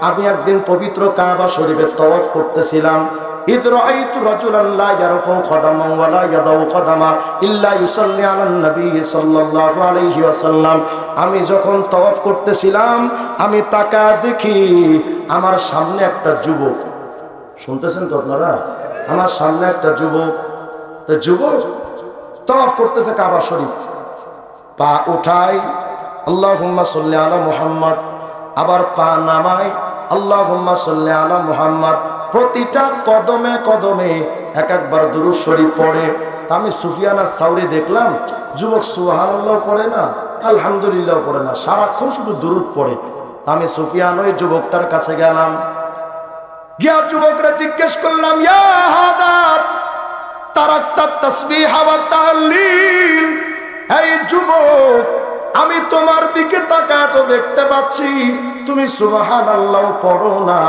আমি একদিন পবিত্র কাবা শরীফের তওয়াফ করতেছিলাম إذ رأيت رجلا لا يرفع قدما ولا يضع قدما إلا يصلي على النبي صلى الله عليه وسلم আমি যখন তওয়াফ করতেছিলাম আমি তাকা দেখি আমার সামনে একটা যুবক শুনতেছেন তো আপনারা আমার সামনে একটা যুবক তো যুবক তওয়াফ করতেছে কাবা শরীফ পা উঠাই আল্লাহুম্মা সাল্লি আলা মুহাম্মদ আবার পা নামাই সাল্লি আলা মুহাম্মদ। প্রতিটা কদমে কদমে এক একবার দুরুদ শরীফ পড়ে। আমি সুফিয়ানা সাউরি দেখলাম, যুবক সুবহানাল্লাহ পড়ে না, আলহামদুলিল্লাহ পড়ে না, সারাক্ষণ শুধু দুরুদ পড়ে। আমি সুফিয়ান ওই যুবকটার কাছে গেলাম। গিয়া যুবকরা জিজ্ঞেস করলাম, ইয়া হাদাব তারাক্তা তাসবিহ ওয়া তাহলিল? এই যুবক আমি তোমার দিকে তাকায় তো দেখতে পাচ্ছি। তুমি সুবহানাল্লাহ পড়ো না।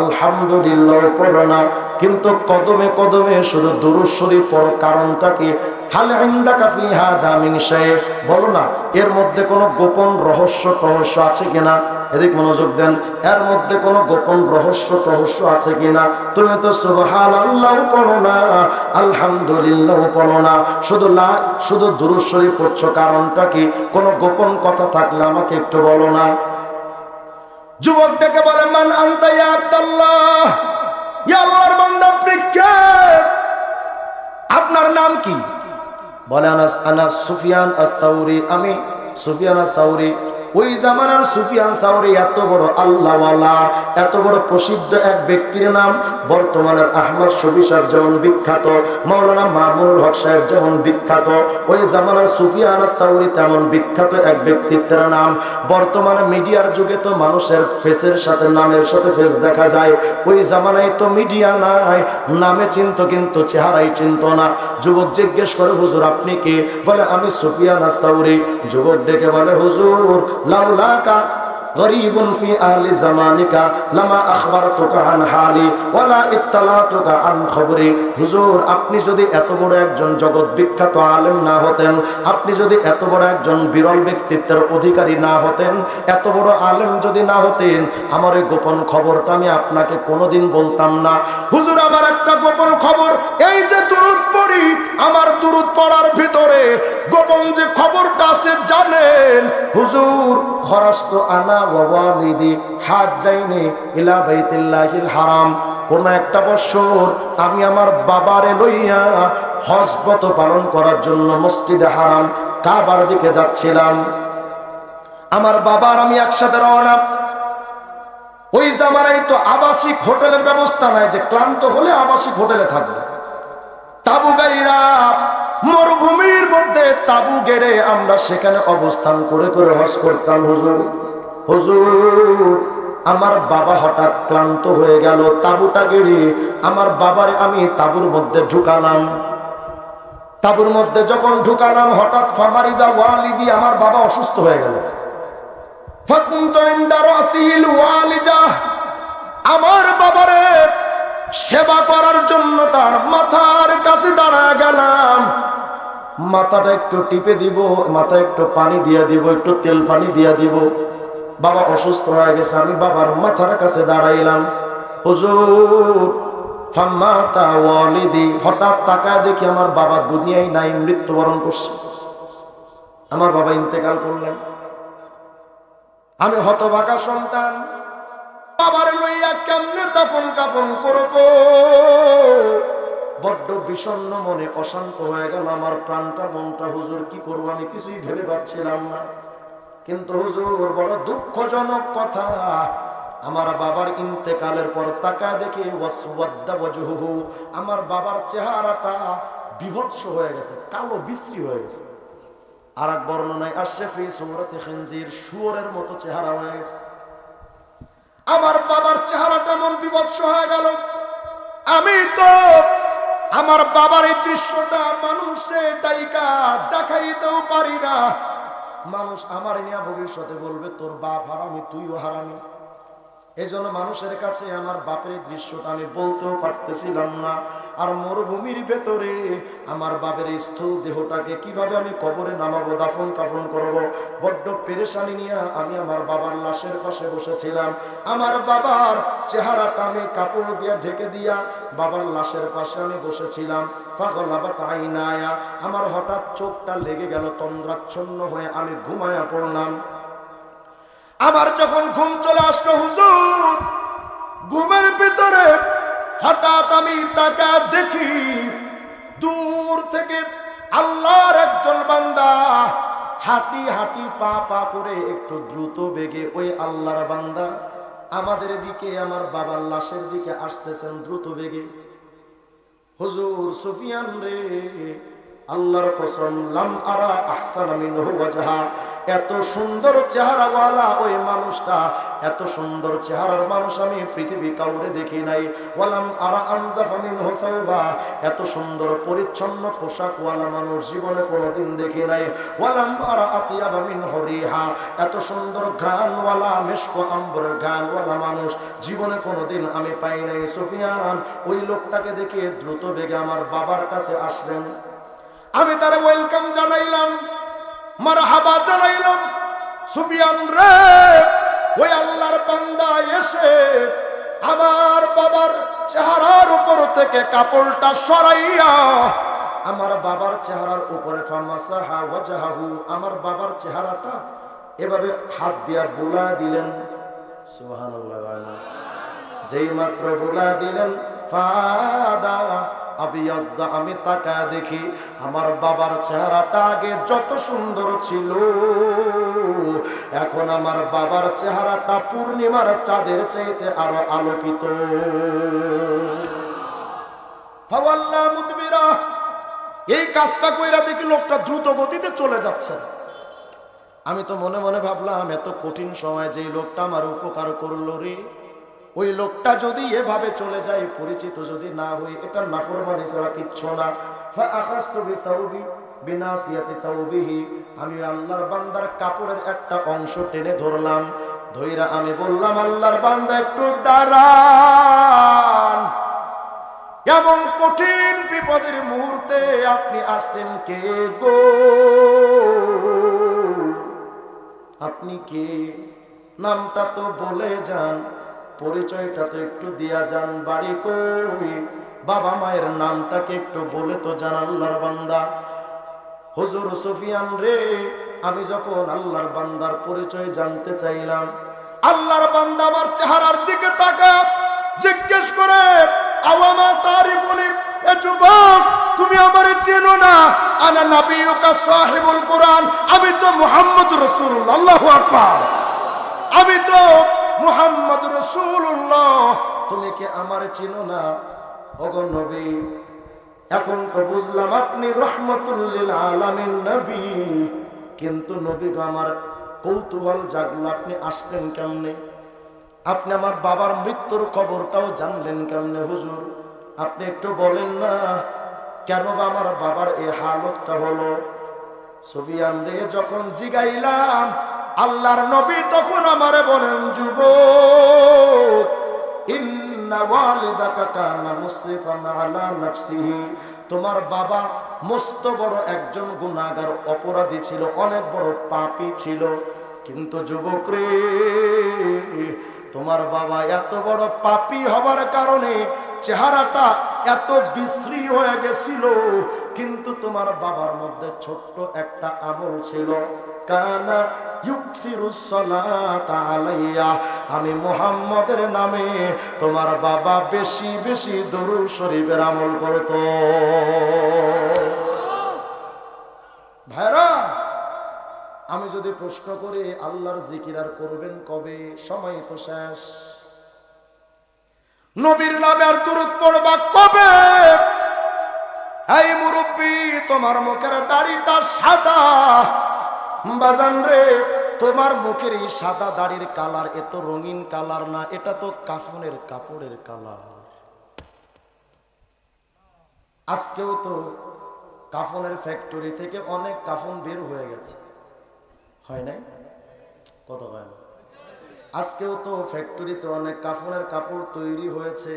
আলহামদুলিল্লাহ পড়ো না। কিন্তু কদমে কদমে শুধু দুরুদ শরীফ পড়ো কারণটা কি? হাল ইনদাকা ফি হাদা মিন শাইখ। বলো না, এর মধ্যে কোনো গোপন রহস্য টহস্য আছে কিনা? এদিক মনোযোগ দেন, এর মধ্যে কোনো গোপন রহস্য টহস্য আছে কিনা? তুমি তো সুবহানাল্লাহ পড়ো না, আলহামদুলিল্লাহ পড়ো না। শুধু লা, শুধু দুরুদ শরীফ পড়ছো কারণটা কি? কোনো গোপন কথা থাকলে আমাকে একটু বলো না। যুবক দেখে বলে, মান আন্তর ইয়া আব্দুল্লাহ? আপনার নাম কি? বলে, আনাস আনাস সুফিয়ান আমি সুফিয়ান ওই জামানার সুফিয়ান সাউরি এত বড় আল্লাহওয়ালা, এত বড় প্রসিদ্ধ এক ব্যক্তির নাম, বর্তমানের আহমদ শফি সাহেব যেমন বিখ্যাত, মৌলানা মামুল হক সাহেব যেমন বিখ্যাত, ওই জামানার সুফিয়ান তাউরি তেমন বিখ্যাত এক ব্যক্তিত্বের নাম। বর্তমানে মিডিয়ার যুগে তো মানুষের ফেসের সাথে, নামের সাথে ফেস দেখা যায়। ওই জামানায় তো মিডিয়া নাই, নামে চিন্ত কিন্তু চেহারাই চিন্ত না। যুবক জিজ্ঞেস করে, হুজুর, আপনি কে? বলে, আমি সুফিয়ান সাউরি। যুবক ডেকে বলে, হুজুর লাউলাকা غريب في أهل زمانك لما أخبرتك عن حالي ولا اطلعتك عن خبري হুজুর আপনি যদি এত বড় একজন জগৎ বিখ্যাত আলেম না হতেন আপনি যদি এত বড় একজন বিরল ব্যক্তিত্বের অধিকারী না হতেন এত বড় আলেম যদি না হতেন আমার এই গোপন খবরটা আমি আপনাকে কোনোদিন বলতাম না হুজুর আমার একটা গোপন খবর। এই যে দুরুদ পড়ি, আমার দুরুদ পড়ার ভিতরে গোপন যে খবরটা আছে, জানেন? হুজুর, খরাস্ত আনা ওয়ালিদি হাত যাইনি ইলা বাইতুল্লাহিল হারাম। কোন একটা বছর আমি আমার বাবারে লইয়া হজবত পালন করার জন্য মসজিদে হারাম, কাবার দিকে যাচ্ছিলাম। আমার বাবার আমি একসাথে রওনা। ওই জামানায় তো আবাসিক হোটেলের ব্যবস্থা নাই যে ক্লান্ত হলে আবাসিক হোটেলে থাকবে। তাবু গাইরা, মরুভূমির মধ্যে তাবু গেড়ে আমরা সেখানে অবস্থান করে করে হজ করতাম, হুজুর। হুজুর, আমার বাবা হঠাৎ ক্লান্ত হয়ে গেল, তাবুটা গেড়ে আমার বাবারে আমি তাবুর মধ্যে ঢুকালাম। তাবুর মধ্যে যখন ঢুকালাম, হঠাৎ ফামারিদা, ওয়ালিদি, আমার বাবা অসুস্থ হয়ে গেল। আমার বাবারে সেবা করার জন্য তার মাথার কাছে দাঁড়া গেলাম। মাথাটা একটু টিপে দিব, মাথা একটু পানি দিয়ে দিব, একটু তেল পানি দিয়ে দিব। বাবা অসুস্থ হয়ে গেছে, আমি বাবার মাথার কাছে দাঁড়াইলাম। হুজুর হঠাৎ তাকায় দেখি আমার বাবা দুনিয়ায় নাই, মৃত্যুবরণ করছে। আমার বাবা ইন্তেকাল করলেন। আমি হতবাকা সন্তান। বাবার লইয়া কেমনে দাফন কাফন করব? বড্ড বিষণ্ণ মনে অশান্ত হয়ে গেল আমার প্রাণটা, মনটা। হুজুর, কি করব? আমি কিছুই ভেবে পাচ্ছিলাম না। কিন্তু হুজুর, বড় দুঃখজনক কথা। আমার বাবার ইন্তেকালের পর তাকা দেখে আমার বাবার চেহারাটা বিভৎস হয়ে গেছে, কালো, বিশ্রী হয়ে গেছে। আর এক বর্ণনায় আসছে, ফি সুরতে খিনজির শুয়রের মতো চেহারা হয়ে গেছে। আমার বাবার চেহারাটা মন বিভৎস হয়ে গেল। আমি তো আমার বাবার এই দৃশ্যটা মানুষে ডাইকা দেখাইতেও পারি না। মানুষ আমার নিয়ে ভবিষ্যতে বলবে, তোর বাপ হারামি, তুইও হারামি। এই জন্য মানুষের কাছে আমার বাপের দৃশ্যটা আমি বলতেও পারতেছিলাম না। আর মরুভূমির ভেতরে আমার বাপের স্থূল দেহটাকে কীভাবে আমি কবরে নামাবো, দাফন কাফন করব, বড্ড পেরেশানি নিয়ে আমি আমার বাবার লাশের পাশে বসেছিলাম। আমার বাবার চেহারাটা আমি কাপড় দিয়ে ঢেকে দিয়া বাবার লাশের পাশে আমি বসেছিলাম। তাই নায়া আমার হঠাৎ চোখটা লেগে গেল তন্দ্রাচ্ছন্ন হয়ে আমি ঘুমায়া পড়লাম। আমার যখন ঘুম চলে আসলো, হুজুর, ঘুমের ভিতরে হঠাৎ আমি তাকা দেখি দূর থেকে আল্লাহর একজন বান্দা হাঁটি হাঁটি পা পা করে একটু দ্রুত বেগে, ওই আল্লাহর বান্দা, আমাদের দিকে, আমার বাবার লাশের দিকে আসতেছেন দ্রুত বেগে। হুজুর, সুফিয়ান রে, আল্লাহর কসম, লাম আরা আহসানা মিনহু ওয়াজহা। এত সুন্দর চেহারাওয়ালা ওই মানুষটা, এত সুন্দর চেহারার মানুষ আমি পৃথিবী কাউরে দেখি নাই। ওয়ালাম আরা আমজাফা মিনহু সাওবা এত সুন্দর পরিচ্ছন্ন পোশাকওয়ালা মানুষ জীবনে কোনোদিন দেখি নাই। ওয়ালাম আরা আতিয়াবা মিনহু রিহা, এত সুন্দর ঘ্রাণওয়ালা, মিষ্ক আম্বরের ঘ্রাণওয়ালা মানুষ জীবনে কোনোদিন আমি পাই নাই। সুফিয়ান, ওই লোকটাকে দেখে দ্রুত বেগে আমার বাবার কাছে আসলেন। আমি তারা ওয়েলকাম জানাইলাম। মারহাবা জানাইলাম, সুফিয়ান রে, ওই আল্লাহর বান্দা এসে আমার বাবার চেহারার উপর থেকে কাপড়টা সরাইয়া আমার বাবার চেহারার উপরে, ফামাসাহা ওয়াজাহাহু আমার বাবার চেহারাটা এভাবে হাত দিয়া বুলা দিলেন। সুবহানাল্লাহ যেই মাত্র বুলা দিলেন, ফাদা আবিয়াদ্দ আমি তাকায় দেখি আমার বাবার চেহারাটা আগে যত সুন্দর ছিল। এখন আমার বাবার চেহারাটা পূর্ণিমার চাঁদের চাইতে আরও আলোকিত। এই কাজটা কইরা দেখি লোকটা দ্রুত গতিতে চলে যাচ্ছে। আমি তো মনে মনে ভাবলাম, এত কঠিন সময় যে লোকটা আমার উপকার করল রে। ওই লোকটা যদি এভাবে চলে যায়, পরিচিত যদি না হই এটা নাফরমানি ছাড়া কিচ্ছু না। আমি আল্লাহর বান্দার কাপড়ের একটা অংশ টেনে ধরলাম। ধইরা আমি বললাম, আল্লাহর বান্দা, একটু দাঁড়ান। এমন কঠিন বিপদের মুহূর্তে আপনি আসলেন কে গো? আপনি কে? নামটা তো বলে যান। পরিচয়টা তো একটু দিয়া যান বাড়ি কই। বাবা মায়ের নামটাকে একটু বলে তো জান আল্লাহর বান্দা। হুজুর সুফিয়ান রে, আমি যখন আল্লাহর বান্দার পরিচয় জানতে চাইলাম, আল্লাহর বান্দা আমার চেহারার দিকে তাকা জিজ্ঞেস করে আওয়ামা তারিফুনি? এ যুবক, তুমি আমারে চেনো না। আনা নাবিয়ুকা সাহিবুল কোরআন। আমি তো মুহাম্মদ রাসূলুল্লাহ, আল্লাহু আকবার। আমি তো মুহাম্মদ রাসূলুল্লাহ। তুমি কি আমারে চেনো না? ওগো নবী, এখন তো বুঝলাম আপনি রহমতুল্লিল আলামিন নবী। কিন্তু নবী আমার কৌতূহল জাগলো, আপনি আসলেন কেমনে? আপনি আমার বাবার মৃত্যুর খবরটাও জানলেন কেমনে, হুজুর? আপনি একটু বলেন না, কেন বা আমার বাবার এই হালতটা হলো? সুফিয়ান রে, যখন জিগাইলাম আল্লাহর নবী তখন আমারে বলেন নাফসিহি। তোমার বাবা মস্ত বড় একজন গুনাহগার, অপরাধী ছিল, অনেক বড় পাপী ছিল। কিন্তু যুবক রে, তোমার বাবা এত বড় পাপী হবার কারণে চেহারাটা এত বিশ্রী হয়ে গেছিল কিন্তু তোমার বাবার মধ্যে ছোট্ট একটা আমল ছিল। কানা আমি মুহাম্মদের নামে তোমার বাবা বেশি বেশি দরুদ শরীফের আমল করত। ভাইরা, আমি যদি প্রশ্ন করি, আল্লাহর জিকির আর করবেন কবে? সময় তো শেষ। নবীর নামে আর দূরত পড়বা কবে? তোমার মুখের দাড়িটা সাদা। বাজান রে, তোমার মুখের এই সাদা দাড়ির কালার এত রঙিন কালার না, এটা তো কাফনের কাপড়ের কালার। আজকেও তো কাফনের ফ্যাক্টরি থেকে অনেক কাফন বের হয়ে গেছে। হয় নাই? কত আজকেও তো ফ্যাক্টরিতে অনেক কাফনের কাপড় তৈরি হয়েছে।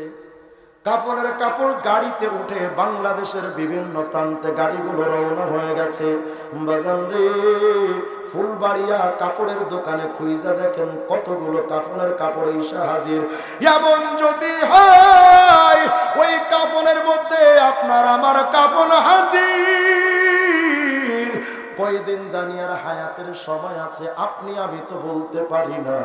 কাফনের কাপড় গাড়িতে উঠে বাংলাদেশের বিভিন্ন প্রান্তে গাড়িগুলো রওনা হয়ে গেছে। ফুলবাড়িয়া কাপড়ের দোকানে খুইজা দেখেন কতগুলো কাফনের কাপড় ঈশা হাজির। এমন যদি হয়, ওই কাফনের মধ্যে আপনার আমার কাফন হাজির। কয়দিন জানি আর হায়াতের সময় আছে, আপনি আমি তো বলতে পারি না।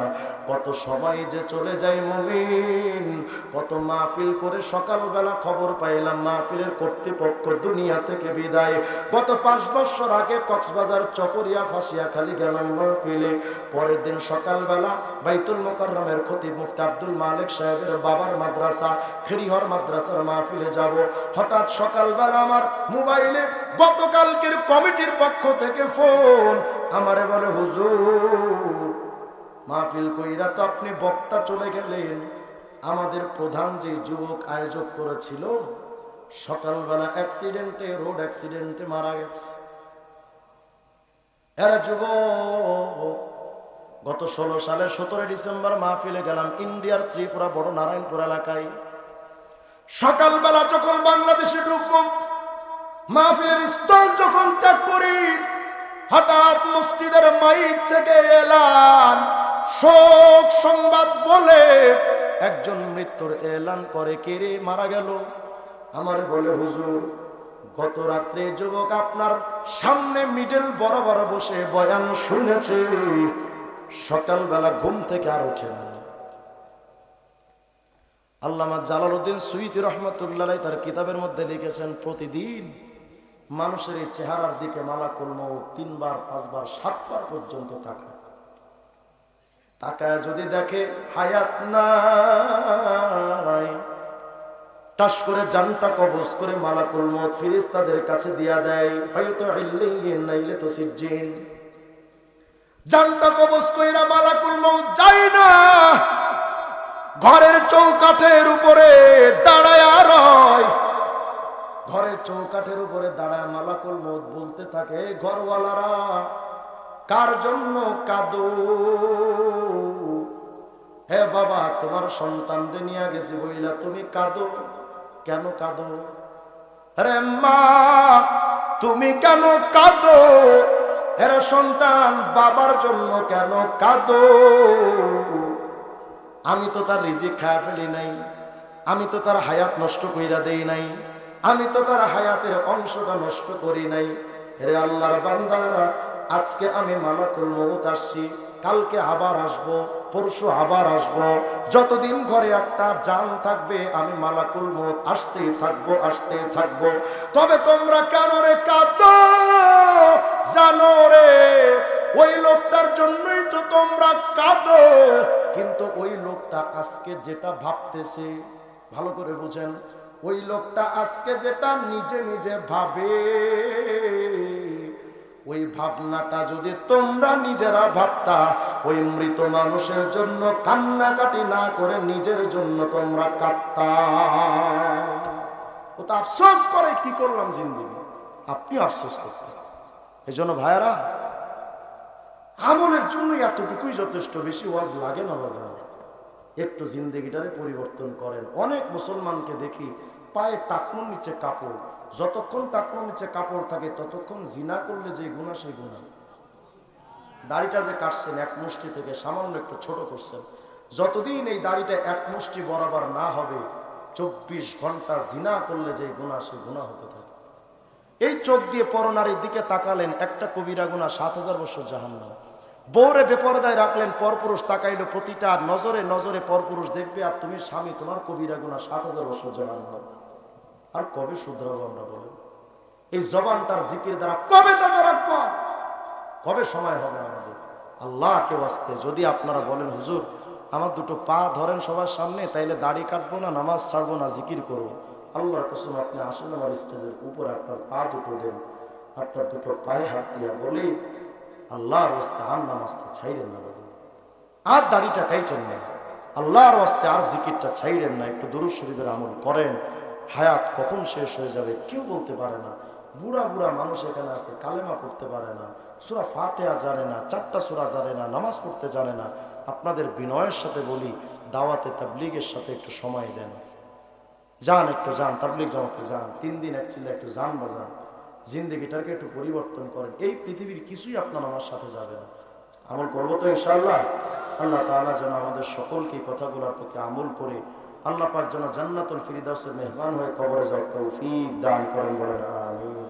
কত সময় যে চলে যায় মমিন। কত মাহফিল করে সকালবেলা খবর পাইলাম, মাহফিলের কর্তৃপক্ষ দুনিয়া থেকে বিদায়। গত পাঁচ বছর আগে কক্সবাজার চকরিয়া ফাঁসিয়া খালি গেলাম মাহফিলে। পরের দিন সকালবেলা বাইতুল মোকাররমের খতিব মুফতি আব্দুল মালিক সাহেবের বাবার মাদ্রাসা খেরিহর মাদ্রাসার মাহফিলে যাব। হঠাৎ সকালবেলা আমার মোবাইলে গতকালকের কমিটির পক্ষ থেকে ফোন। আমারে বলে, হুজুর, মাহফিল কইরা তো আপনি বক্তা চলে গেলেন। আমাদের প্রধান যে যুবক আয়োজক করেছিল, সকালবেলা অ্যাক্সিডেন্টে রোড অ্যাক্সিডেন্টে মারা গেছে। এরা যুবক, গত ষোলো সালের সতেরো ডিসেম্বর মাহফিলে গেলাম ইন্ডিয়ার ত্রিপুরা বড় নারায়ণপুর এলাকায়। সকালবেলা যখন বাংলাদেশে ঢুকবো, মাহফিলের স্থল যখন ত্যাগ করি, হঠাৎ মসজিদের মাইক থেকে এলান শোক সংবাদ বলে, একজন মৃত্যুর এলান করে কেড়ে মারা গেল? আমার বলে, হুজুর, গত রাত্রে যুবক আপনার সামনে মিডল বড় বসে বয়ান শুনেছে। সকালবেলা ঘুম থেকে আর ওঠে আল্লামা জালালউদ্দিন সুইতি রহমতুল্লাহ তার কিতাবের মধ্যে লিখেছেন, প্রতিদিন মানুষের এই চেহারার দিকে মালা কলম তিনবার, পাঁচবার, সাতবার পর্যন্ত তাকায়। তাকায় যদি দেখে হায়াত নাই। টাস করে জানটা কবজ করে মালা কলম ফিরিস তাদের কাছে দিয়া দেয়। হয়তো নাইলে তো সিজ্জিন। জানটা কবজ কইরা মালা কলম যায় না। ঘরের চৌকাঠের উপরে দাঁড়ায় রয়। ঘরের চৌকাঠের উপরে দাঁড়ায় মালাকুল মত বলতে থাকে, ঘরওয়ালারা কার জন্য কাদো? হে বাবা, তোমার সন্তানকে নিয়ে গেছি বইলা, তুমি কাঁদো? কেন কাঁদো? রে মা, তুমি কেন কাঁদো? এর সন্তান বাবার জন্য কেন কাঁদো? আমি তো তার রিজিক খায়া ফেলি নাই। আমি তো তার হায়াত নষ্ট কইরা দেই নাই। আমি তো তার হায়াতের অংশটা নষ্ট করি নাই। রে আল্লাহর বান্দা আজকে আমি মালাকুল মৌত আসছি, কালকে আবার আসব, পরশু আবার আসব। যতদিন ঘরে একটা জান থাকবে, আমি মালাকুল মৌত আসতেই থাকব আসতেই থাকব। তবে তোমরা কেন রে কাঁদো? জানো রে, ওই লোকটার জন্যই তো তোমরা কাঁদো। কিন্তু ওই লোকটা আজকে যেটা ভাবতেছে, ভালো করে বুঝেন, ওই লোকটা আজকে যেটা নিজে নিজে ভাবে ওই ভাবনাটা যদি তোমরা নিজেরা ভাবতা, ওই মৃত মানুষের জন্য কান্নাকাটি না করে নিজের জন্য তোমরা কাঁদতা। ও তো আফসোস করে, কি করলাম জিন্দিগি? আপনি আফসোস করতেন। এই জন্য ভাইয়ারা, আমলের জন্য এতটুকুই যথেষ্ট, বেশি ওয়াজ লাগে না বাজার একটু জিন্দগিটারে পরিবর্তন করেন। অনেক মুসলমানকে দেখি পায়ে টাকনুর নিচে কাপড় যতক্ষণ টাকনুর নিচে কাপড় থাকে, ততক্ষণ জিনা করলে যে গুণা সেই গুণা দাড়িটা যে কাটছেন এক মুষ্টি থেকে, সামান্য একটু ছোট করছেন, যতদিন এই দাড়িটা এক মুষ্টি বরাবর না হবে, চব্বিশ ঘণ্টা জিনা করলে যে গুণা সেই গুণা হতে থাকে। এই চোখ দিয়ে পরনারীর দিকে তাকালেন একটা কবিরা গুণা সাত হাজার বছর জাহান্নাম। বৌরে বেপরদায় রাখলেন, পরপুরুষ তাকাইলো প্রতিটা নজরে নজরে পরপুরুষ, দেখবে আর তুমি স্বামী, তোমার কবিরা গুণা সাত হাজার বছর জাহান্নাম। আর কবে শুধরাবো আমরা বলেন? এই জবানটার জিকির দ্বারা কবে তাজা রাখব? কবে সময় হবে আমাদের? আল্লাহ কেউ আসতে যদি আপনারা বলেন, হুজুর, আমার দুটো পা ধরেন সবার সামনে, তাইলে দাড়ি কাটবো না, নামাজ ছাড়বো না, জিকির করব। আল্লাহর কসম, আপনি আসেন আমার স্টেজের উপরে, আপনার পা দুটো দেন, আপনার দুটো পায়ে হাত দিয়া বলি, আল্লাহর ওয়াস্তে আর নামাজটা ছাইরেন না। আর দাড়িটা কাইটেন না। আল্লাহর ওয়াস্তে আর জিকিরটা ছাইরেন না। একটু দুরুদ শরীফের আমল করেন। হায়াত কখন শেষ হয়ে যাবে কেউ বলতে পারে না। বুড়া বুড়া মানুষ এখানে আছে, কালেমা পড়তে পারে না, সুরা ফাতেহা জানে না, চারটা সুরা জানে না, নামাজ পড়তে জানে না। আপনাদের বিনয়ের সাথে বলি, দাওয়াতে তাবলিগের সাথে একটু সময় দেন। যান একটু যান, তাবলিগ জামাতে যান, তিন দিন এক চিল্লা একটু যান বাজান। জিন্দগিটাকে একটু পরিবর্তন করেন। এই পৃথিবীর কিছুই আপনার আমার সাথে যাবে না। আমল করব তো ইনশাআল্লাহ। আল্লাহ তাআলা যেন আমাদের সকলকে কথাগুলোর প্রতি আমল করে আল্লাহ পাক যেন জান্নাতুল ফিরদাউসের মেহমান হয়ে কবরে যাওয়ার তৌফিক দান করেন বলেন আমিন।